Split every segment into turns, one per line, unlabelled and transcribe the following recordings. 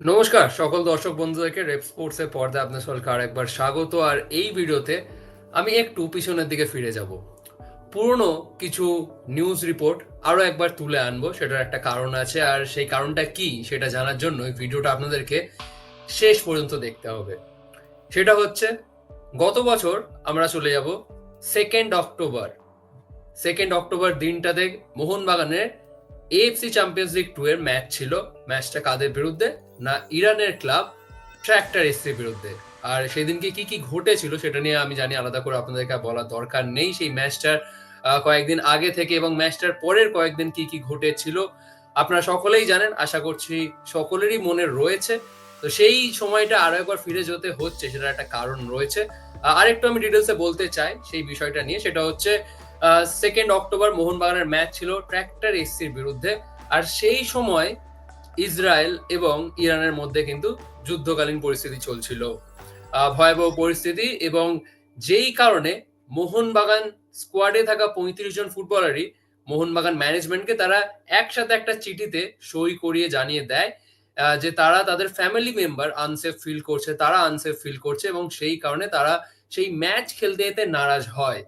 নমস্কার, সকল দর্শক বন্ধুদেরকে রেপ স্পোর্টস এর পর্দায় আপনার সকলকে আরেকবার স্বাগত। আর এই ভিডিওতে আমি একটু পিছনের দিকে ফিরে যাব। পুরনো কিছু নিউজ রিপোর্ট আরও একবার তুলে আনব, সেটার একটা কারণ আছে। আর সেই কারণটা কি সেটা জানার জন্য এই ভিডিওটা আপনাদেরকে শেষ পর্যন্ত দেখতে হবে। সেটা হচ্ছে, গত বছর আমরা চলে যাব সেকেন্ড অক্টোবর সেকেন্ড অক্টোবর দিনটাতে মোহনবাগানের এএফসি চ্যাম্পিয়ন্স লিগ টু এর ম্যাচ ছিল। ম্যাচটা কাদের বিরুদ্ধে? না, ইরানের ক্লাব ট্র্যাক্টর এসসির বিরুদ্ধে। আর সেদিনকে কি কি ঘটেছিল সেটা নিয়ে আমি জানি, আলাদা করে আপনাদেরকে বলার দরকার নেই। সেই ম্যাচটার কয়েকদিন আগে থেকে এবং ম্যাচটার পরের কয়েকদিন কি কি ঘটেছিল আপনারা সকলেই জানেন। আশা করছি সকলেরই মনে রয়েছে। তো সেই সময়টা আরও একবার ফিরে যেতে হচ্ছে, সেটার একটা কারণ রয়েছে। আরেকটু আমি ডিটেলসে বলতে চাই সেই বিষয়টা নিয়ে। সেটা হচ্ছে সেকেন্ড অক্টোবর মোহনবাগানের ম্যাচ ছিল ট্র্যাক্টর এসসির বিরুদ্ধে। আর সেই সময় ইসরায়েল এবং ইরানের মধ্যে কিন্তু যুদ্ধকালীন পরিস্থিতি চলছিল। ভয়াবহ পরিস্থিতি এবং যেই কারণে মোহনবাগান স্কোয়াডে থাকা পঁয়ত্রিশ জন ফুটবলারই মোহনবাগান ম্যানেজমেন্টকে তারা একসাথে একটা চিঠিতে সই করিয়ে জানিয়ে দেয় যে তারা তাদের ফ্যামিলি মেম্বার আনসেফ ফিল করছে, তারা আনসেফ ফিল করছে এবং সেই কারণে তারা সেই ম্যাচ খেলতে যেতে নারাজ হয়।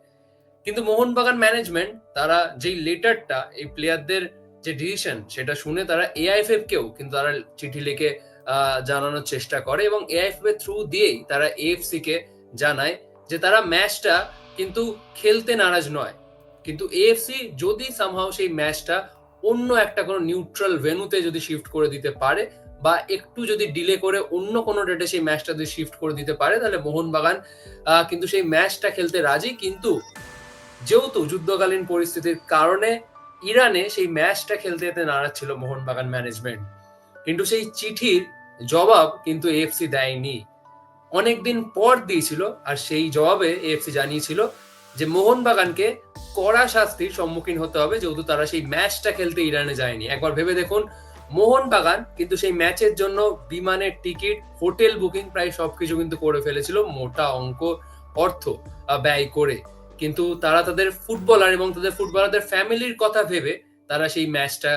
কিন্তু মোহনবাগান ম্যানেজমেন্ট তারা যেই লেটারটা এই প্লেয়ারদের যে ডিসিশন সেটা শুনে তারা এআইএফএফ কেও কিন্তু তারা চিঠি লিখে জানানোর চেষ্টা করে এবং এআইএফএফ এর থ্রু দিয়েই তারা এএফসি কে জানায় যে তারা ম্যাচটা কিন্তু খেলতে নারাজ নয়। কিন্তু এএফসি যদি সামহাও সেই ম্যাচটা অন্য একটা কোনো নিউট্রাল ভেনুতে যদি শিফট করে দিতে পারে বা একটু যদি ডিলে করে অন্য কোনো ডেটে সেই ম্যাচটা যদি শিফট করে দিতে পারে, তাহলে মোহনবাগান কিন্তু সেই ম্যাচটা খেলতে রাজি। কিন্তু যেহেতু যুদ্ধকালীন পরিস্থিতির কারণে ইরানে সেই ম্যাচটা খেলতে যেতে নারাজ ছিল মোহনবাগান ম্যানেজমেন্ট কিন্তু সেই চিঠির জবাব কিন্তু এএফসি দেয়নি। অনেকদিন পর দিয়েছিল আর সেই জবাবে এএফসি জানিয়েছিল যে মোহনবাগানকে কড়া শাস্তির সম্মুখীন হতে হবে, যেহেতু তারা সেই ম্যাচটা খেলতে ইরানে যায়নি। একবার ভেবে দেখুন, মোহনবাগান কিন্তু সেই ম্যাচের জন্য বিমানের টিকিট, হোটেল বুকিং প্রায় সবকিছু কিন্তু করে ফেলেছিল, মোটা অঙ্ক অর্থ ব্যয় করে। কিন্তু তারা তাদের ফুটবলার এবং তাদের ফুটবলারদের ফ্যামিলির কথা ভেবে তারা সেই ম্যাচটা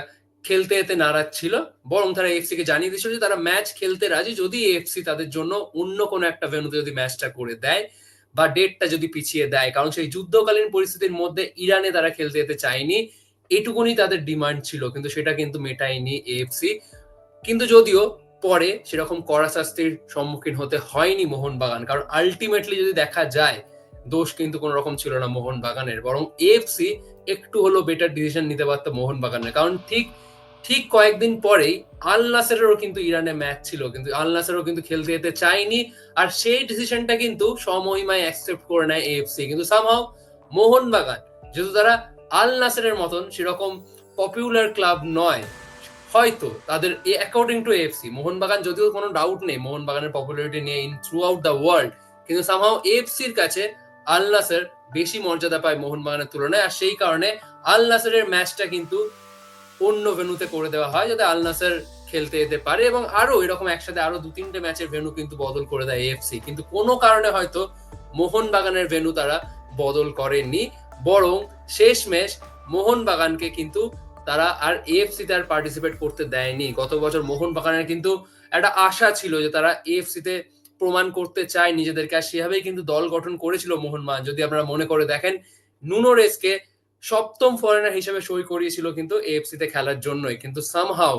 খেলতে যেতে নারাজ ছিল। বরং তারা এফসি কে জানিয়ে দিয়েছিল যে তারা ম্যাচ খেলতে রাজি যদি এফসি তাদের জন্য অন্য কোনো একটা ভেন্যুতে যদি ম্যাচটা করে দেয় বা ডেটটা যদি পিছিয়ে দেয়। কারণ সেই যুদ্ধকালীন পরিস্থিতির মধ্যে ইরানে তারা খেলতে যেতে চায়নি। এটুকুনি তাদের ডিমান্ড ছিল, কিন্তু সেটা কিন্তু মেটায়নি এএফসি কিন্তু যদিও পরে সেরকম কড়া শাস্তির সম্মুখীন হতে হয়নি মোহনবাগান, কারণ আলটিমেটলি যদি দেখা যায় দোষ কিন্তু কোনো রকম ছিল না মোহনবাগানের। বরং এএফসি একটু হলো বেটার ডিসিশন নিতে পারতো মোহনবাগানের। কারণ ঠিক ঠিক কয়েকদিন পরেই আল নাসেরেরও কিন্তু ইরানে ম্যাচ ছিল। কিন্তু আল নাসেরও কিন্তু খেলতে যেতে চায়নি। আর সেই ডিসিশনটা কিন্তু সমহিমায় অ্যাকসেপ্ট করে নেয় এএফসি কিন্তু সামহাও মোহনবাগান, যেহেতু তারা আল নাসেরের মতন সেরকম পপুলার ক্লাব নয়, হয়তো তাদের অ্যাকর্ডিং টু এএফসি মোহনবাগান যদিও কোনো ডাউট নেই, মোহনবাগানের পপুলারিটি নিয়ে in throughout the world কিন্তু সামহাও এএফসির কাছে আল নাসের বেশি মর্যাদা পায় মোহনবাগানের তুলনায়। আর সেই কারণে আল নাসেরের ম্যাচটা কিন্তু অন্য ভেনুতে করে দেওয়া হয় যাতে আল নাসের খেলতে যেতে পারে এবং আরও এরকম একসাথে আরও দু তিনটে ম্যাচের ভেনু কিন্তু বদল করে দেয় এএফসি কিন্তু কোনো কারণে হয়তো মোহনবাগানের ভেনু তারা বদল করেননি, বরং শেষ ম্যাচ মোহনবাগানকে কিন্তু তারা আর এএফসি তে আর পার্টিসিপেট করতে দেয়নি। গত বছর মোহনবাগানের কিন্তু একটা আশা ছিল যে তারা এএফসি তে প্রমাণ করতে চায় নিজেদেরকে, আর সেভাবেই কিন্তু দল গঠন করেছিল মোহনবাগান যদি আপনারা মনে করে দেখেন, নুনো রেসকে সপ্তম ফরেনার হিসেবে সই করিয়েছিল কিন্তু এএফসি তে খেলার জন্যই। কিন্তু সামহাও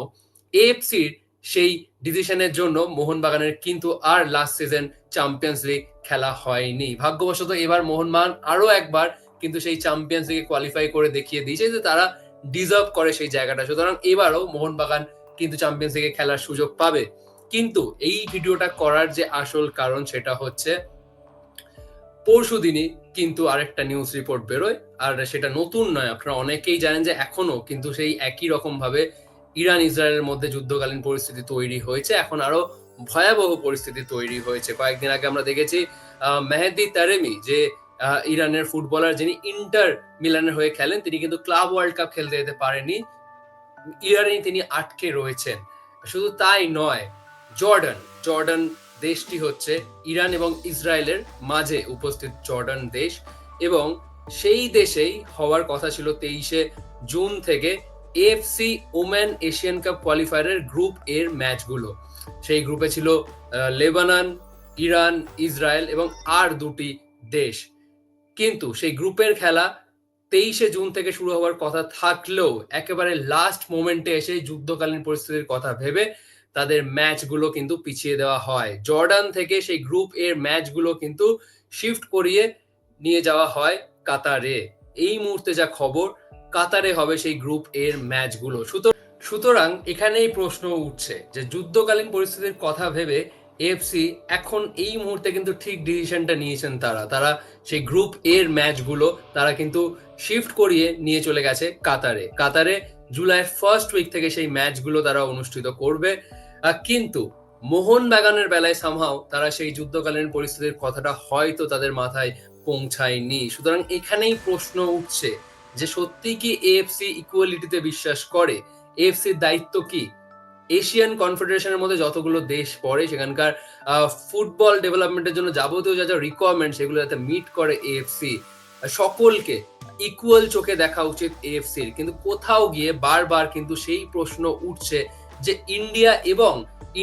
এএফসির সেই ডিসিশনের জন্য মোহনবাগানের কিন্তু আর লাস্ট সিজন চ্যাম্পিয়ন্স লিগ খেলা হয়নি। ভাগ্যবশত এবার মোহনবাগান আরও একবার কিন্তু সেই চ্যাম্পিয়ন্স লিগে কোয়ালিফাই করে দেখিয়ে দিয়েছে যে তারা ডিজার্ভ করে সেই জায়গাটা। সুতরাং এবারও মোহনবাগান কিন্তু চ্যাম্পিয়ন্স লিগে খেলার সুযোগ পাবে। কিন্তু এই ভিডিওটা করার যে আসল কারণ সেটা হচ্ছে পরশু দিনই কিন্তু আরেকটা নিউজ রিপোর্ট বেরোয়, আর সেটা নতুন নয়। আপনারা অনেকেই জানেন যে এখনও কিন্তু সেই একই রকম ভাবে ইরান, ইসরায়েলের মধ্যে যুদ্ধকালীন পরিস্থিতি তৈরি হয়েছে। এখন আরও ভয়াবহ পরিস্থিতি তৈরি হয়েছে। কয়েকদিন আগে আমরা দেখেছি মেহেদি তারেমি যে ইরানের ফুটবলার যিনি ইন্টার মিলানের হয়ে খেলেন, তিনি কিন্তু ক্লাব ওয়ার্ল্ড কাপ খেলতে যেতে পারেনি। ইরানে তিনি আটকে রয়েছেন। শুধু তাই নয় জর্ডান। জর্ডান দেশটি হচ্ছে ইরান এবং ইসরায়েলের মাঝে উপস্থিত জর্ডান দেশ এবং সেই দেশেই হওয়ার কথা ছিল তেইশে জুন থেকে এএফসি ওমেন এশিয়ান কাপ কোয়ালিফায়ারের গ্রুপ এর ম্যাচগুলো। সেই গ্রুপে ছিল লেবানন, ইরান, ইসরায়েল এবং আর দুটি দেশ। কিন্তু সেই গ্রুপের খেলা তেইশে জুন থেকে শুরু হওয়ার কথা থাকলেও একেবারে লাস্ট মোমেন্টে এসে যুদ্ধকালীন পরিস্থিতির কথা ভেবে তাদের ম্যাচগুলো কিন্তু পিছিয়ে দেওয়া হয়। জর্ডান থেকে সেই গ্রুপ এর ম্যাচগুলো কিন্তু শিফট করিয়ে নিয়ে যাওয়া হয় কাতারে। এই মুহূর্তে যা খবর, কাতারে হবে সেই গ্রুপ এর ম্যাচগুলো সুতরাং এখানেই প্রশ্ন উঠছে যে যুদ্ধকালীন পরিস্থিতির কথা ভেবে এফসি এখন এই মুহূর্তে কিন্তু ঠিক ডিসিশনটা নিয়েছেন তারা। তারা সেই গ্রুপ এর ম্যাচগুলো তারা কিন্তু শিফট করিয়ে নিয়ে চলে গেছে কাতারে। কাতারে জুলাই ফার্স্ট উইক থেকে সেই ম্যাচগুলো তারা অনুষ্ঠিত করবে। কিন্তু মোহনবাগানের বেলায় সামহাও তারা সেই যুদ্ধকালীন পরিস্থিতির কথাটা হয়তো তাদের মাথায় পৌঁছায়নি। সুতরাং এখানেই প্রশ্ন উঠছে যে সত্যি কি এএফসি ইকুয়ালিটিতে বিশ্বাস করে? এএফসির দায়িত্ব কি? এশিয়ান কনফেডারেশনের মধ্যে যতগুলো দেশ পড়ে, সেখানকার ফুটবল ডেভেলপমেন্টের জন্য যাবতীয় যা যা রিকোয়ারমেন্ট সেগুলো যাতে মিট করে এএফসি সকলকে ইকুয়াল চোখে দেখা উচিত এএফসির কিন্তু কোথাও গিয়ে বারবার কিন্তু সেই প্রশ্ন উঠছে যে ইন্ডিয়া এবং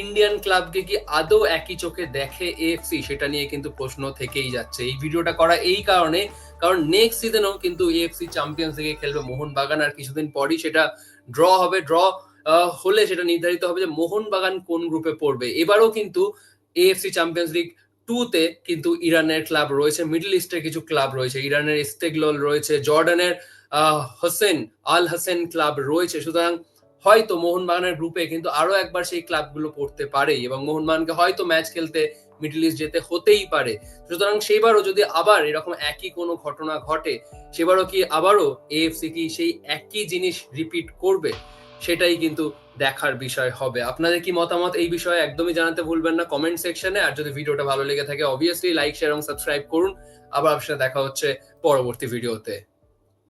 ইন্ডিয়ান ক্লাবকে কি আদৌ একই চোখে দেখে এএফসি? সেটা নিয়ে কিন্তু প্রশ্ন থেকেই যাচ্ছে। এই ভিডিওটা করা এই কারণে, কারণ নেক্সট সিজনেও কিন্তু এএফসি চ্যাম্পিয়ন্স লিগে খেলবে মোহনবাগান, আর কিছুদিন পরই সেটা ড্র হবে। ড্র হলে সেটা নির্ধারিত হবে যে মোহনবাগান কোন গ্রুপে পড়বে। এবারও কিন্তু এএফসি চ্যাম্পিয়ন্স লিগ টুতে কিন্তু ইরানের ক্লাব রয়েছে মিডল ইস্টের কিছু ক্লাব রয়েছে। ইরানের ইস্তেগলল রয়েছে, জর্ডানের হোসেন আল হাসেন ক্লাব রয়েছে। সুতরাং হয়তো মোহনবাগানের গ্রুপে কিন্তু আরও একবার সেই ক্লাবগুলো পড়তে পারে এবং মোহনবাগানকে হয়তো ম্যাচ খেলতে মিডল ইস্ট যেতে হতেই পারে। সুতরাং সেবারও যদি আবার এরকম একই কোনো ঘটনা ঘটে, সেবারও কি আবারও এএফসি কি সেই একই জিনিস রিপিট করবে? সেটাই কিন্তু দেখার বিষয় হবে। আপনাদের কি মতামত এই বিষয়ে একদমই জানাতে ভুলবেন না কমেন্ট সেকশনে আর যদি ভিডিওটা ভালো লেগে থাকে অবভিয়াসলি লাইক শেয়ার এবং সাবস্ক্রাইব করুন। আবার আপনার সাথে দেখা হচ্ছে পরবর্তী ভিডিওতে